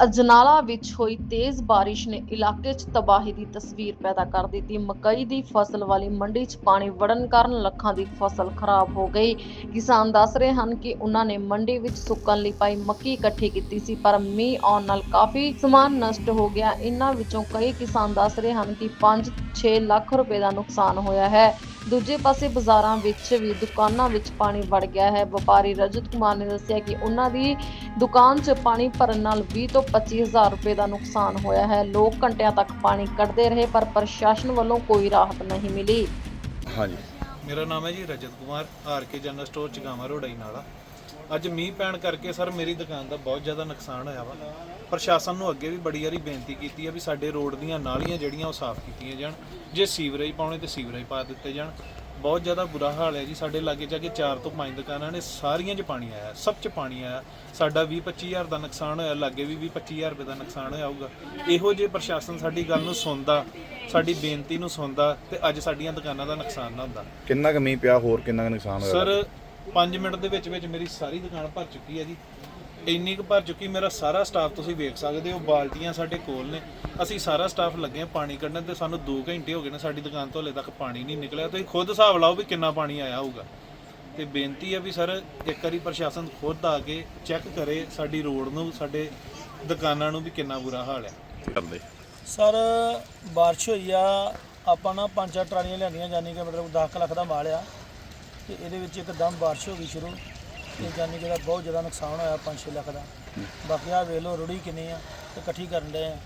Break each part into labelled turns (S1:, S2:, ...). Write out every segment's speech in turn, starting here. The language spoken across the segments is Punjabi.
S1: ਅਜਨਾਲਾ ਵਿੱਚ ਹੋਈ ਤੇਜ਼ ਬਾਰਿਸ਼ ਨੇ ਇਲਾਕੇ 'ਚ ਤਬਾਹੀ ਦੀ ਤਸਵੀਰ ਪੈਦਾ ਕਰ ਦਿੱਤੀ। ਮਕਈ ਦੀ ਫਸਲ ਵਾਲੀ ਮੰਡੀ 'ਚ ਪਾਣੀ ਵੜਨ ਕਾਰਨ ਲੱਖਾਂ ਦੀ ਫਸਲ ਖਰਾਬ ਹੋ ਗਈ। ਕਿਸਾਨ ਦੱਸ ਰਹੇ ਹਨ ਕਿ ਉਹਨਾਂ ਨੇ ਮੰਡੀ ਵਿੱਚ ਸੁੱਕਣ ਲਈ ਪਾਈ ਮੱਕੀ ਇਕੱਠੀ ਕੀਤੀ ਸੀ, ਪਰ ਮੀਂਹ ਆਉਣ ਨਾਲ ਕਾਫੀ ਸਮਾਨ ਨਸ਼ਟ ਹੋ ਗਿਆ। ਇਹਨਾਂ ਵਿੱਚੋਂ ਕਈ ਕਿਸਾਨ ਦੱਸ ਰਹੇ ਹਨ ਕਿ 5-6 ਲੱਖ ਰੁਪਏ ਦਾ ਨੁਕਸਾਨ ਹੋਇਆ ਹੈ। ਦੂਜੇ ਪਾਸੇ ਬਾਜ਼ਾਰਾਂ ਵਿੱਚ ਵੀ ਦੁਕਾਨਾਂ ਵਿੱਚ ਪਾਣੀ ਵੜ ਗਿਆ ਹੈ। ਵਪਾਰੀ ਰਜਤ ਕੁਮਾਰ ਨੇ ਦੱਸਿਆ ਕਿ ਉਹਨਾਂ ਦੀ ਦੁਕਾਨ 'ਚ ਪਾਣੀ ਭਰਨ ਨਾਲ 20 ਤੋਂ 25 ਹਜ਼ਾਰ ਰੁਪਏ ਦਾ ਨੁਕਸਾਨ ਹੋਇਆ ਹੈ। ਲੋਕ ਘੰਟਿਆਂ ਤੱਕ ਪਾਣੀ ਕੱਢਦੇ ਰਹੇ ਪਰ ਪ੍ਰਸ਼ਾਸਨ ਵੱਲੋਂ ਕੋਈ ਰਾਹਤ ਨਹੀਂ ਮਿਲੀ।
S2: ਹਾਂਜੀ।
S3: ਮੇਰਾ ਨਾਮ ਹੈ ਜੀ Rajat Kumar R K general store ਚਗਾਵਾ ਰੋਡਾਈ ਨਾਲਾ। ਅੱਜ ਮੀਂਹ ਪੈਣ ਕਰਕੇ ਸਰ ਮੇਰੀ ਦੁਕਾਨ ਦਾ ਬਹੁਤ ਜ਼ਿਆਦਾ ਨੁਕਸਾਨ ਹੋਇਆ ਵਾ। ਪ੍ਰਸ਼ਾਸਨ ਨੂੰ ਅੱਗੇ ਵੀ ਬੜੀ ਵਾਰੀ ਬੇਨਤੀ ਕੀਤੀ ਹੈ ਵੀ ਸਾਡੇ ਰੋਡ ਦੀਆਂ ਨਾਲੀਆਂ ਜਿਹੜੀਆਂ ਉਹ ਸਾਫ਼ ਕੀਤੀਆਂ ਜਾਣ। ਜੇ ਸੀਵਰੇਜ ਪਾਉਣੇ ਤੇ ਸੀਵਰੇਜ ਪਾ ਦਿੱਤੇ ਜਾਣ। ਬਹੁਤ ਜ਼ਿਆਦਾ ਬੁਰਾ ਹਾਲ ਹੈ ਜੀ। ਸਾਡੇ ਲਾਗੇ ਜਾ ਕੇ 4 ਤੋਂ 5 ਦੁਕਾਨਾਂ ਨੇ ਸਾਰੀਆਂ 'ਚ ਪਾਣੀ ਆਇਆ ਸਭ 'ਚ ਪਾਣੀ ਆਇਆ। ਸਾਡਾ 20 25000 ਦਾ ਨੁਕਸਾਨ ਹੋਇਆ ਲਾਗੇ ਵੀ 20 25000 ਰੁਪਏ ਦਾ ਨੁਕਸਾਨ ਹੋਇਆ ਹੋਊਗਾ। ਇਹੋ ਜੇ ਪ੍ਰਸ਼ਾਸਨ ਸਾਡੀ ਗੱਲ ਨੂੰ ਸੁਣਦਾ ਸਾਡੀ ਬੇਨਤੀ ਨੂੰ ਸੁਣਦਾ ਤੇ ਅੱਜ ਸਾਡੀਆਂ ਦੁਕਾਨਾਂ ਦਾ ਨੁਕਸਾਨ ਨਾ ਹੁੰਦਾ।
S2: ਕਿੰਨਾ ਕੁ ਮੀਂਹ ਪਿਆ ਹੋਰ ਕਿੰਨਾ ਕੁ ਨੁਕਸਾਨ ਹੋਇਆ?
S3: ਸਰ 5 ਮਿੰਟ ਦੇ ਵਿੱਚ ਵਿੱਚ ਮੇਰੀ ਸਾਰੀ ਦੁਕਾਨ ਭਰ ਚੁੱਕੀ ਹੈ ਜੀ। ਇੰਨੀ ਕੁ ਭਰ ਚੁੱਕੀ ਮੇਰਾ ਸਾਰਾ ਸਟਾਫ ਤੁਸੀਂ ਵੇਖ ਸਕਦੇ ਹੋ ਬਾਲਟੀਆਂ ਸਾਡੇ ਕੋਲ ਨੇ। ਅਸੀਂ ਸਾਰਾ ਸਟਾਫ ਲੱਗੇ ਹਾਂ ਪਾਣੀ ਕੱਢਣ ਤੇ ਸਾਨੂੰ 2 ਘੰਟੇ ਹੋ ਗਏ ਨੇ ਸਾਡੀ ਦੁਕਾਨ ਤੋਂ ਹਲੇ ਤੱਕ ਪਾਣੀ ਨਹੀਂ ਨਿਕਲਿਆ। ਤੁਸੀਂ ਖੁਦ ਹਿਸਾਬ ਲਾਓ ਵੀ ਕਿੰਨਾ ਪਾਣੀ ਆਇਆ ਹੋਊਗਾ। ਤੇ ਬੇਨਤੀ ਹੈ ਵੀ ਸਰ ਇੱਕ ਵਾਰੀ ਪ੍ਰਸ਼ਾਸਨ ਖੁਦ ਆ ਕੇ ਚੈੱਕ ਕਰੇ ਸਾਡੀ ਰੋਡ ਨੂੰ ਸਾਡੇ ਦੁਕਾਨਾਂ ਨੂੰ ਵੀ ਕਿੰਨਾ ਬੁਰਾ ਹਾਲ ਹੈ।
S2: ਕਰਦੇ।
S4: ਸਰ ਬਾਰਿਸ਼ ਹੋਈ ਆ ਆਪਾਂ ਨਾ ਪੰਜ ਚਾਰ ਟਰਾਲੀਆਂ ਲਿਆਂਦੀਆਂ ਜਾਨੀ ਕਿ ਮਤਲਬ 10 ਲੱਖ ਦਾ ਮਾਲ ਆ। ਤੇ ਇਹਦੇ ਵਿੱਚ ਇੱਕਦਮ ਬਾਰਿਸ਼ ਹੋ ਗਈ ਸ਼ੁਰੂ ਤੇ ਜਾਨੀ ਕਿ ਇਹਦਾ ਬਹੁਤ ਜ਼ਿਆਦਾ ਨੁਕਸਾਨ ਹੋਇਆ 5-6 ਲੱਖ ਦਾ। ਬਾਕੀ ਆ ਵੇਖ ਲਓ ਰੁੜੀ ਕਿੰਨੀ ਆ ਤੇ ਇਕੱਠੀ ਕਰਨ ਦੇ ਆ।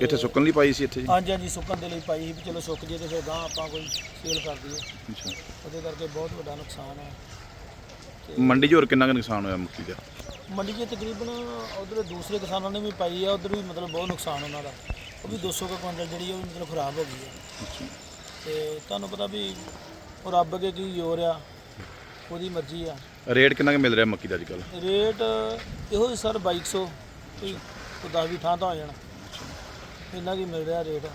S2: ਇੱਥੇ ਸੁੱਕਣ ਲਈ ਪਾਈ ਸੀ ਇੱਥੇ ਜੀ?
S4: ਹਾਂਜੀ ਹਾਂਜੀ ਸੁੱਕਣ ਦੇ ਲਈ ਪਾਈ ਸੀ ਵੀ ਚਲੋ ਸੁੱਕ ਜੇ ਤੇ ਫਿਰ ਗਾਂ ਆਪਾਂ ਕੋਈ ਸੇਲ ਕਰ ਦਈਏ।
S2: ਅੱਛਾ।
S4: ਉਹਦੇ ਕਰਕੇ ਬਹੁਤ ਵੱਡਾ ਨੁਕਸਾਨ ਹੈ
S2: ਮੰਡੀ 'ਚ ਹੋਰ ਕਿੰਨਾ ਕੁ ਨੁਕਸਾਨ ਹੋਇਆ ਮੱਕੀ ਦਾ?
S4: ਮੰਡੀ 'ਚ ਤਕਰੀਬਨ ਉਧਰ ਦੂਸਰੇ ਕਿਸਾਨਾਂ ਨੇ ਵੀ ਪਾਈ ਆ ਉਧਰ ਵੀ ਮਤਲਬ ਬਹੁਤ ਨੁਕਸਾਨ ਉਹਨਾਂ ਦਾ। ਉਹ ਵੀ 200 ਕੁ ਕੁਇੰਟਲ ਜਿਹੜੀ ਉਹ ਮਤਲਬ ਖਰਾਬ ਹੋ ਗਈ ਹੈ ਤੇ ਤੁਹਾਨੂੰ ਪਤਾ ਵੀ ਉਹ ਰੱਬ ਅੱਗੇ ਕੀ ਜ਼ੋਰ ਆ ਉਹਦੀ ਮਰਜ਼ੀ ਆ।
S2: ਰੇਟ ਕਿੰਨਾ ਕੁ ਮਿਲ ਰਿਹਾ ਮੱਕੀ ਦਾ ਅੱਜ ਕੱਲ੍ਹ?
S4: ਰੇਟ ਇਹੋ ਹੀ ਸਰ 2200 ਕੋਈ 10 ਵੀ ਥਾਂ ਤਾਂ ਹੋ ਜਾਣਾ। ਇੰਨਾ ਕੀ ਮਿਲ ਰਿਹਾ ਰੇਟ?